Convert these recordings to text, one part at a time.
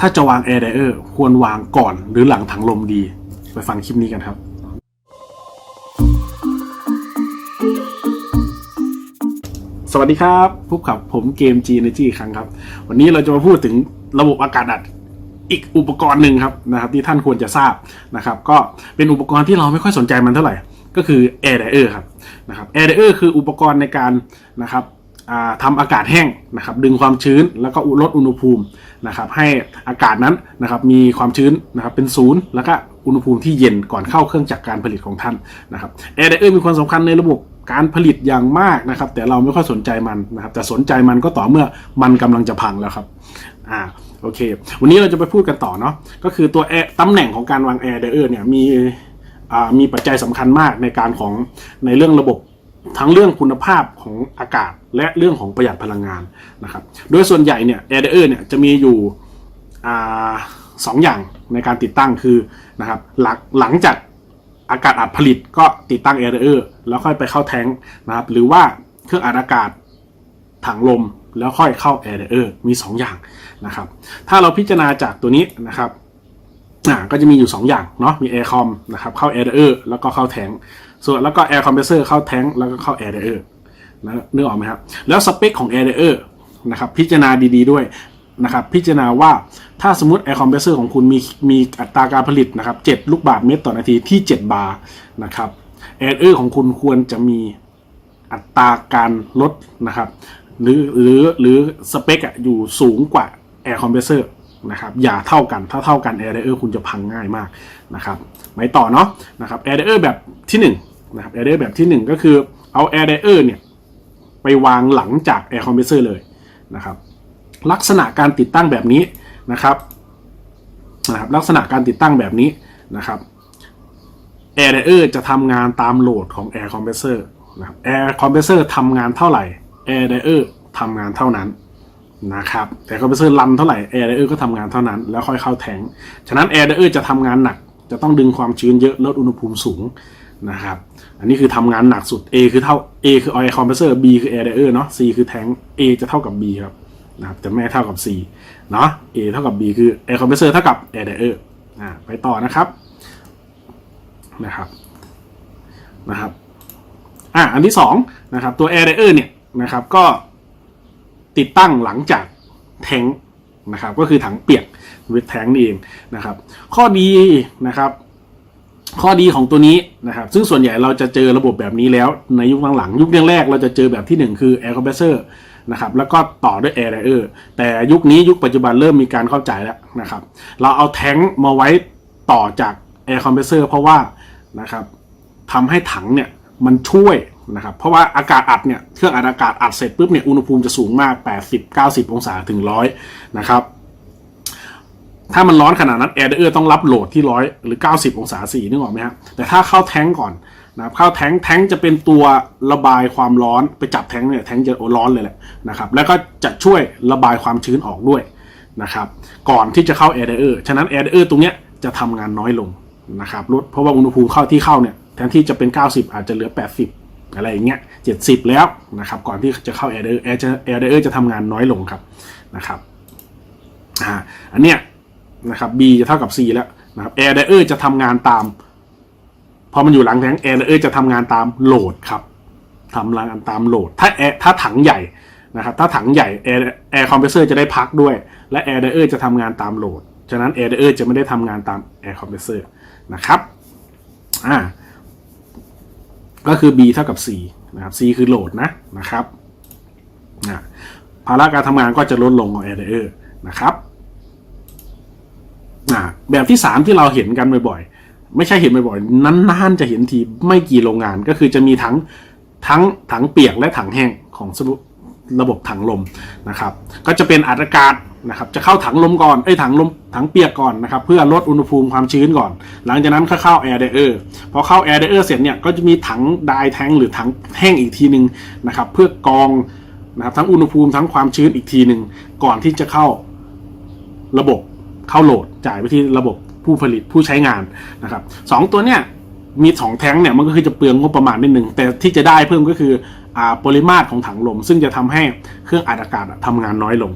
ถ้าจะวางแอร์ไดเออร์ควรวางก่อนหรือหลังถังลมดี ไปฟังคลิปนี้กันครับ สวัสดีครับพบกับผมเกม G Energy อีกครั้งครับ วันนี้เราจะมาพูดถึงระบบอากาศอัดอีกอุปกรณ์หนึ่งครับนะครับที่ท่านควรจะทราบนะครับ ก็เป็นอุปกรณ์ที่เราไม่ค่อยสนใจมันเท่าไหร่ ก็คือ Air Dryer ครับนะครับ Air Dryer คืออุปกรณ์ในการนะครับ อ่าทำอากาศแห้งนะครับดึงความชื้นแล้วก็ลดอุณหภูมินะครับให้อากาศนั้นนะครับมีความชื้นนะครับเป็นศูนย์แล้วก็อุณหภูมิที่เย็นก่อนเข้าเครื่องจักรการผลิตของท่านนะครับ Air Dryer มีความสำคัญในระบบการผลิตอย่างมากนะครับ แต่เราไม่ค่อยสนใจมันนะครับ แต่สนใจมันก็ต่อเมื่อมันกำลังจะพังแล้วครับอ่าโอเค วันนี้เราจะไปพูดกันต่อเนาะก็คือตัว Air ตำแหน่งของการวาง Air Dryer เนี่ยมีอ่ามีปัจจัยสำคัญมากในการของในเรื่องระบบ ทั้งเรื่องคุณภาพของอากาศและเรื่องของประหยัดพลังงานนะครับ โดยส่วนใหญ่เนี่ย Air Dryer เนี่ยจะมีอยู่สองอย่างในการติดตั้งคือนะครับหลังหลังจากอากาศอัดผลิตก็ติดตั้งแอร์เออร์แล้วค่อยไปเข้าแทงค์นะครับ หรือว่าเครื่องอัดอากาศถังลมแล้วค่อยเข้าแอร์เออร์มี 2 อย่างนะครับ ถ้าเราพิจารณาจากตัวนี้นะครับ อ่าก็จะมีอยู่ 2 อย่างเนาะมีแอร์คอมนะครับเข้าแอร์เออร์แล้วก็เข้าแทงส่วนแล้วก็แอร์คอมเพรสเซอร์เข้าแทงแล้วก็เข้าแอร์เออร์นะนึกออกไหมครับ แล้วสเปคของแอร์เออร์นะครับพิจารณาดีๆด้วยนะครับพิจารณาว่าถ้าสมมติ Air Compressor ของคุณมีมีอัตราการผลิตนะครับ7ลูกบาศก์เมตรต่อนาทีที่ 7 บาร์นะครับ Air Air ของคุณควรจะมีอัตราการลดนะครับหรือหรือหรือสเปคอะอยู่สูงกว่า Air Compressor นะครับอย่าเท่ากันถ้าเท่ากัน Air Air คุณจะพังง่ายมากนะครับไปต่อเนาะนะครับ Air Air แบบที่1นะครับ Air Air แบบที่ 1 ก็คือเอา Air Air เนี่ยไปวางหลังจาก Air Compressor เลยนะครับลักษณะการติดตั้งแบบนี้นะครับนะครับลักษณะการติดตั้งแบบนี้นะครับ Air Dryer จะทำงานตามโหลดของ Air Compressor นะครับ Air Compressor ทำงานเท่าไหร่ Air Dryer ทำงานเท่านั้น นะครับ แต่ Compressor รันเท่าไหร่ Air Dryer ก็ทำงานเท่านั้น แล้วค่อยเข้าแทงฉะนั้น Air Dryer จะทำงานหนัก จะต้องดึงความชื้นเยอะลดอุณหภูมิสูงนะครับ อันนี้คือทำงานหนักสุด A คือเท่า A คือ Air Compressor B คือ Air Dryer เนาะ C คือแทง A จะเท่ากับ B ครับนะครับแต่ไม่เท่ากับ C เนาะ A เท่ากับ B คือ Air Compressor เท่ากับ Air Dryer อ่าไปต่อนะครับนะครับนะครับอ่าอันที่สองนะครับตัว Air Dryer เนี่ยนะครับก็ ติดตั้งหลังจากแทงค์นะครับก็คือถังเปียกวิดแทงนี่เองนะครับ ข้อดีนะครับข้อดีของตัวนี้นะครับ ซึ่งส่วนใหญ่เราจะเจอระบบแบบนี้แล้วในยุคหลังๆยุคแรกๆเราจะเจอแบบที่หนึ่งคือ Air Compressor นะครับ แล้วก็ต่อด้วย Air Dryer แต่ยุคนี้ยุคปัจจุบันเริ่มมีการเข้าใจแล้วนะครับ เราเอาแท้งมาไว้ต่อจาก Air Compressor เพราะว่านะครับทำให้ถังเนี่ยมันช่วย นะครับ เพราะว่าอากาศอัดเนี่ยเครื่องอัดอากาศอัดเสร็จปุ๊บเนี่ยอุณหภูมิจะสูงมาก 80-90 องศาถึง100นะครับ ถ้ามันร้อนขนาดนั้นแอร์เดอร์ต้องรับโหลดที่ร้อยหรือ 90 องศาสีนึกออกไหมครับแต่ถ้าเข้าแท้งก่อนนะครับเข้าแท้งแท้งจะเป็นตัวระบายความร้อนไปจับแท้งเนี่ยแท้งจะโอ้ร้อนเลยแหละนะครับแล้วก็จะช่วยระบายความชื้นออกด้วยนะครับก่อนที่จะเข้าแอร์เดอร์ฉะนั้นแอร์เดอร์ตรงเนี้ยจะทำงานน้อยลงนะครับลดเพราะว่าอุณหภูมิเข้าที่เข้าเนี่ยแทนที่จะเป็น 90 อาจจะเหลือ 80 อะไรอย่างเงี้ย70แล้วนะครับก่อนที่จะเข้าแอร์เดอร์แอร์จะแอร์เดอร์จะทำงานน้อยลงครับนะครับอ่าอันเนี้ยนะครับ B จะเท่ากับ C แล้วนะครับ Air Dryer จะทำงานตามพอมันอยู่หลังแทง Air Dryer จะทำงานตามโหลดครับทำงานตามโหลด ถ้า Air ถ้าถังใหญ่นะครับถ้าถังใหญ่ Air Air Compressor จะได้พักด้วย และ Air Dryer จะทำงานตามโหลด ฉะนั้น Air Dryer จะไม่ได้ทำงานตาม Air Compressor นะครับอ่า ก็คือ B เท่ากับ C นะครับ C คือโหลดนะนะครับนะภาระการทำงานก็จะลดลงของ Air Dryer นะครับอ่าแบบที่ 3 ที่เราเห็นกันบ่อยๆ ไม่ใช่เห็นบ่อยๆ นานๆ จะเห็นทีไม่กี่โรงงานก็คือจะมีทั้งทั้งถังเปียกและถังแห้งของสรุระบบถังลมนะครับ ก็จะเป็นอัดอากาศ นะครับจะเข้าถังลมก่อนเอ้ยถังลมถังเปียกก่อนนะครับเพื่อลดอุณหภูมิความชื้นก่อน หลังจากนั้นก็เข้าแอร์เดเออร์พอเข้าแอร์เดเออร์เสร็จเนี่ยก็จะมีถังไดแทงหรือถังแห้งอีกทีหนึ่งนะครับเพื่อกองนะครับทั้งอุณหภูมิทั้งความชื้นอีกทีหนึ่งก่อนที่จะเข้าระบบเข้าโหลดจ่ายไปที่ระบบผู้ผลิตผู้ใช้งานนะครับสองตัวเนี้ยมีสองแท้งเนี่ยมันก็คือจะเปลืองงบประมาณนิดนึงแต่ที่จะได้เพิ่มก็คือ ปริมาตรของถังลม ซึ่งจะทำให้เครื่องอัดอากาศอะทำงานน้อยลง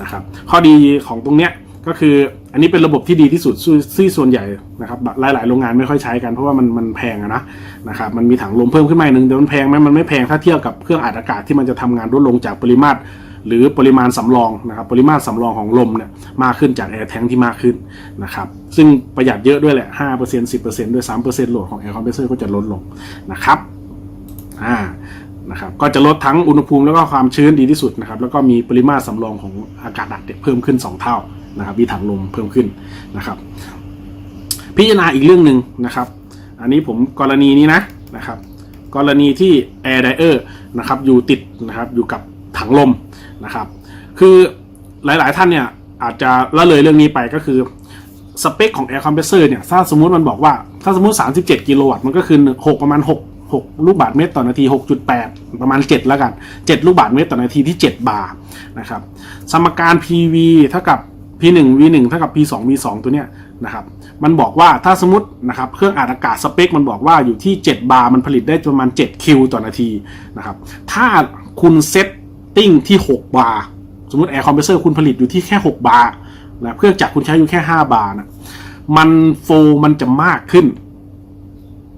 นะครับข้อดีของตรงเนี้ยก็คืออันนี้เป็นระบบที่ดีที่สุดซึ่งที่ส่วนใหญ่นะครับหลาย ๆ โรงงานไม่ค่อยใช้กันเพราะว่ามันมันแพงนะนะครับมันมีถังลมเพิ่มขึ้นมาอีกนึงแต่มันแพงไหมมันไม่แพงถ้าเทียบกับเครื่องอัดอากาศที่มันจะทำงานลดลงจากปริมาตรหรือปริมาณสำรองนะครับปริมาตรสำรองของลมเนี่ยมากขึ้นจากแอร์แทงที่มากขึ้นนะครับซึ่งประหยัดเยอะด้วยแหละ 5% 10%ด้วย 3%โหลดของแอร์คอมเพรสเซอร์ก็จะลดลงนะครับอ่า นะครับก็จะลดทั้งอุณหภูมิแล้วก็ความชื้นดีที่สุดนะครับแล้วก็มีปริมาตรสำรองของอากาศอัดเพิ่มขึ้น 2 เท่านะครับมีถังลมเพิ่มขึ้นนะครับ พิจารณาอีกเรื่องหนึ่งนะครับ อันนี้ผมกรณีนี้นะนะครับ กรณีที่ Air d ด e r นะครับอยู่ติดนะครับอยู่กับถังลมนะครับ คือหลายๆท่านเนี่ยอาจจะละเลยเรื่องนี้ไปก็คือสเปคของ Air Compressor เนี่ยถ้าสมมุติมันบอกว่าถ้าสมมุติ 37 กิโลวัตต์มันก็คือ6ประมาณ 6 6 ลูกบาศก์เมตรต่อนาที 6.8 ประมาณ 7 แล้วกัน 7 ลูกบาศก์เมตรต่อนาทีที่ 7 บาร์นะครับสมการ PV เท่ากับ P1 V1 เท่ากับ P2 V2 ตัวเนี้ยนะครับมันบอกว่าถ้าสมมตินะครับเครื่องอัดอากาศสเปค มันบอกว่าอยู่ที่ 7 บาร์มันผลิตได้ประมาณ 7 คิวต่อนาทีนะครับถ้าคุณเซตติ้งที่ 6 บาร์สมมติแอร์คอมเพรสเซอร์คุณผลิตอยู่ที่แค่ 6 บาร์นะเครื่องจักรคุณใช้อยู่แค่ 5 บาร์นะมันโฟมันจะมากขึ้น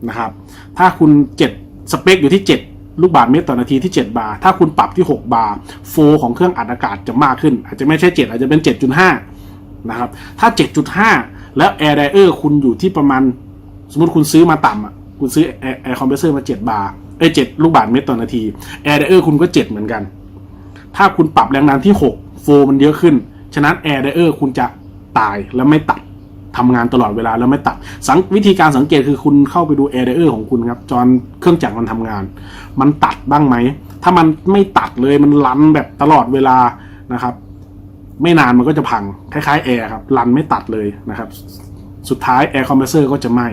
นะครับ ถ้าคุณ7สเปคอยู่ที่ 7 ลูกบาศก์เมตรต่อนาทีที่ 7 บาร์ ถ้าคุณปรับที่ 6 บาร์ โฟของเครื่องอัดอากาศจะมากขึ้น อาจจะไม่ใช่ 7 อาจจะเป็น 7.5 นะครับ ถ้า 7.5 แล้ว Air d ด e r คุณอยู่ที่ประมาณ สมมติคุณซื้อมาต่ำอะ คุณซื้อ Air Compressor มา 7 บาร์ เอ้ย 7 ลูกบาศก์เมตรต่อนาที Air d ด e r คุณก็ 7 เหมือนกัน ถ้าคุณปรับแรงดันที่ 6 โฟมันเยอะขึ้น ฉะนั้น Air d ด e r คุณจะตายและไม่ตัด ทำงานตลอดเวลาแล้วไม่ตัดสังวิธีการสังเกตคือคุณเข้าไปดู Air d ด e r ของคุณครับจอนเครื่องจักรมันทำงาน มันตัดบ้างไหม ถ้ามันไม่ตัดเลยมันลันแบบตลอดเวลานะครับ ไม่นานมันก็จะพังคล้ายๆแอร์ครับรันไม่ตัดเลยนะครับสุดท้ายแอร์คอมเพรสเซอร์ก็จะไหม้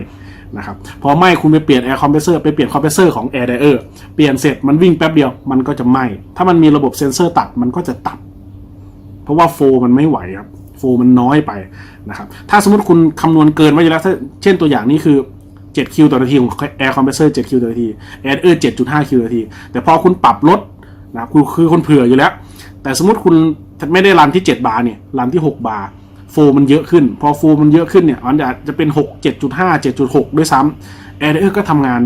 นะครับพอไหม้คุณไปเปลี่ยนแอร์คอมเพรสเซอร์ไปเปลี่ยนคอมเพรสเซอร์ของแอร์ไดเออร์เปลี่ยนเสร็จมันวิ่งแป๊บเดียวมันก็จะไหม้ถ้ามันมีระบบเซ็นเซอร์ตัดมันก็จะตัด เพราะว่าโฟมันไม่ไหวครับ โฟมันน้อยไปนะครับ ถ้าสมมติคุณคำนวณเกินไว้อยู่แล้วถ้าเช่นตัวอย่างนี้คือ 7 คิวต่อนาทีของ Air Compressor 7คิวต่อนาที Air เออร์7.5 คิวต่อนาที แต่พอคุณปรับลดนะครับคือคนเผื่ออยู่แล้ว แต่สมมติคุณไม่ได้รันที่ 7 บาร์เนี่ยรันที่ 6 บาร์โฟมันเยอะขึ้น พอโฟมันเยอะขึ้นเนี่ยมันอาจจะเป็น 6 7.5 7.6 ด้วยซ้ำ Air เออร์ก็ทำงาน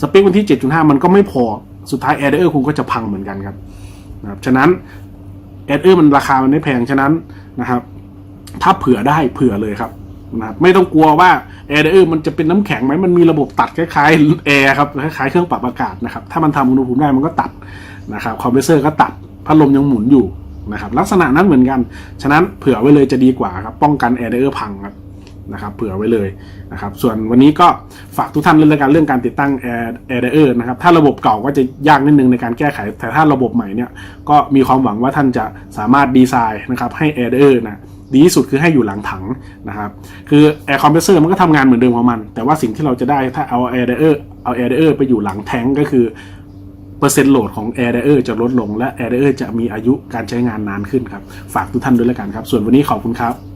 สเปควันที่ 7.5 มันก็ไม่พอสุดท้าย Air เออร์คุณก็จะพังเหมือนกันครับนะครับ ฉะนั้น แอดเออร์มันราคามันไม่แพงฉะนั้นนะครับ ถ้าเผื่อได้เผื่อเลยครับนะครับไม่ต้องกลัวว่าแอร์เออร์มันจะเป็นน้ำแข็งไหมมันมีระบบตัดคล้ายๆแอร์ครับคล้ายๆเครื่องปรับอากาศนะครับถ้ามันทำอุณหภูมิได้มันก็ตัดนะครับคอมเพรสเซอร์ก็ตัดพัดลมยังหมุนอยู่นะครับลักษณะนั้นเหมือนกัน ฉะนั้นเผื่อไว้เลยจะดีกว่าครับป้องกันแอร์เออร์พังครับ นะครับเผื่อไว้เลยนะครับส่วนวันนี้ก็ฝากทุกท่านเรื่องการเรื่องการติดตั้ง Air Air d ด e r นะครับถ้าระบบเก่าก็จะยากนิดนึงในการแก้ไข แต่ถ้าระบบใหม่เนี่ยก็มีความหวังว่าท่านจะสามารถดีไซน์นะครับให้ Air d ด e r นะดีที่สุดคือให้อยู่หลังถังนะครับ คือ Air Compressor มันก็ทำงานเหมือนเดิมของมัน แต่ว่าสิ่งที่เราจะได้ถ้าเอา Air d ด e r เอา Air d ด e r ไปอยู่หลังแทงก็คือ เปอร์เซ็นต์โหลดของ Air d ด e r จะลดลง และ Air d ด e r จะมีอายุการใช้งานนานขึ้นครับ ฝากทุกท่านด้วยแล้วกันครับ ส่วนวันนี้ขอบคุณครับ